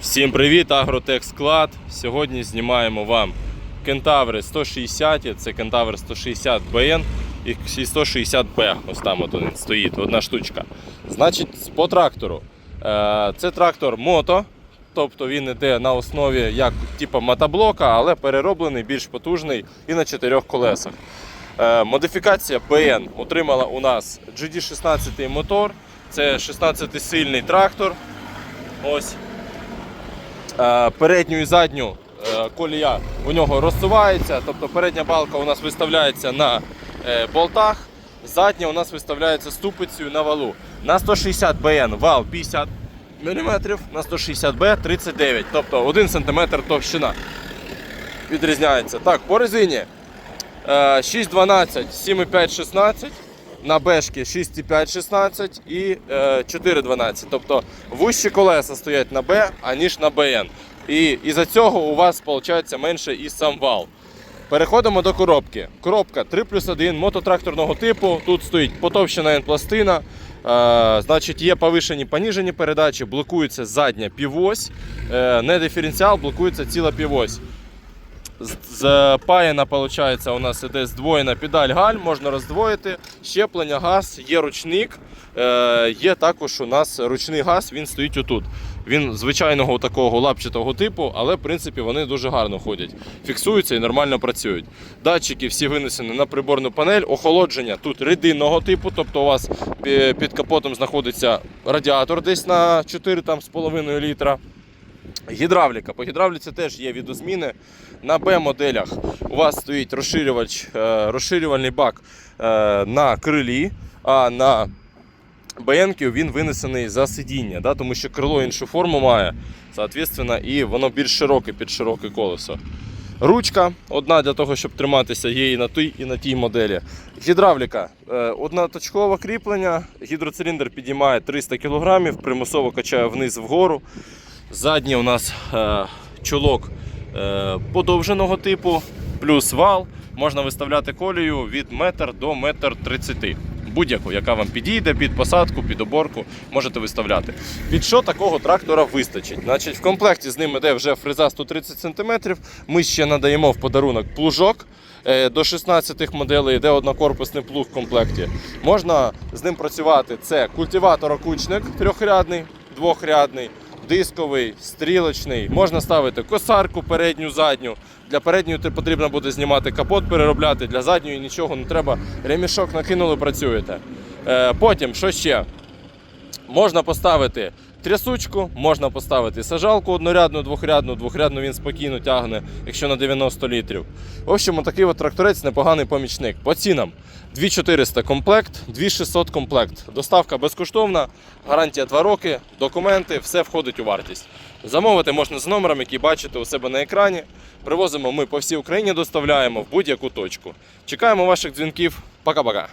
Всім привіт, Агротек Склад. Сьогодні знімаємо вам кентаври 160, це кентавр 160 БН і 160Б. Ось там от він стоїть, одна штучка. Значить, по трактору. Е, Це трактор мото, тобто він йде на основі як типу мотоблока, але перероблений, більш потужний і на чотирьох колесах. Е, Модифікація BN отримала у нас GD16 мотор. Це 16-сильний трактор. Ось. Е, Передню і задню е, колія у нього розсувається, тобто передня балка у нас виставляється на е, болтах, задня у нас виставляється ступицею на валу. На 160 БН вал 50 мм, на 160 Б 39 тобто 1 см товщина. Відрізняється. Так, по резині е, 6,12, 7,5, 16. На бешки 6,5 16 і е, 4,12. Тобто вущі колеса стоять на Б, аніж на БН. І із-за цього у вас виходить менше і сам вал. Переходимо до коробки. Коробка 3 плюс 1 мототракторного типу. Тут стоїть потовщена N-пластина. Е, значить, є повишені поніжені передачі, блокується задня півось, е, не диференціал, блокується ціла півось. Запаяна, виходить, у нас іде здвоєна педаль галь, можна роздвоїти. Щеплення, газ, є ручник. Е, є також у нас ручний газ, він стоїть отут. Він звичайного такого лапчатого типу, але в принципі вони дуже гарно ходять. Фіксуються і нормально працюють. Датчики всі винесені на приборну панель. Охолодження тут рідинного типу, тобто у вас під капотом знаходиться радіатор десь на 4,5 літра. Гідравліка. По гідравліці теж є відозміни. На Б-моделях у вас стоїть розширювач, е, розширювальний бак е, на крилі, а на БН-ків він винесений за сидіння, да, тому що крило іншу форму має, соответственно, і воно більш широке під широке колесо. Ручка одна для того, щоб триматися, є і на тій, і на тій моделі. Гідравліка е, одноточкове кріплення, гідроциліндр підіймає 300 кг, примусово качає вниз вгору. Задній у нас е, чулок е, подовженого типу, плюс вал. Можна виставляти колію від метр до метр тридцяти. Будь-яку, яка вам підійде, під посадку, під оборку, можете виставляти. Під що такого трактора вистачить? Значить, в комплекті з ним іде вже фреза 130 см. Ми ще надаємо в подарунок плужок. Е, До 16 моделей йде однокорпусний плуг в комплекті. Можна з ним працювати. Це культиватор-окучник трьохрядний, двохрядний, дисковий, стрілочний. Можна ставити косарку передню, задню. Для передньої потрібно буде знімати капот, переробляти. Для задньої нічого не треба. Ремішок накинули, працюєте. Е, Потім, що ще? Можна поставити трясучку, можна поставити сажалку однорядну, двохрядну, двохрядну він спокійно тягне, якщо на 90 літрів. В общем, такий от тракторець непоганий помічник. По цінам 2400 комплект, 2600 комплект. Доставка безкоштовна, гарантія 2 роки, документи, все входить у вартість. Замовити можна з номером, який бачите у себе на екрані. Привозимо ми по всій Україні, доставляємо в будь-яку точку. Чекаємо ваших дзвінків. Пока-пока.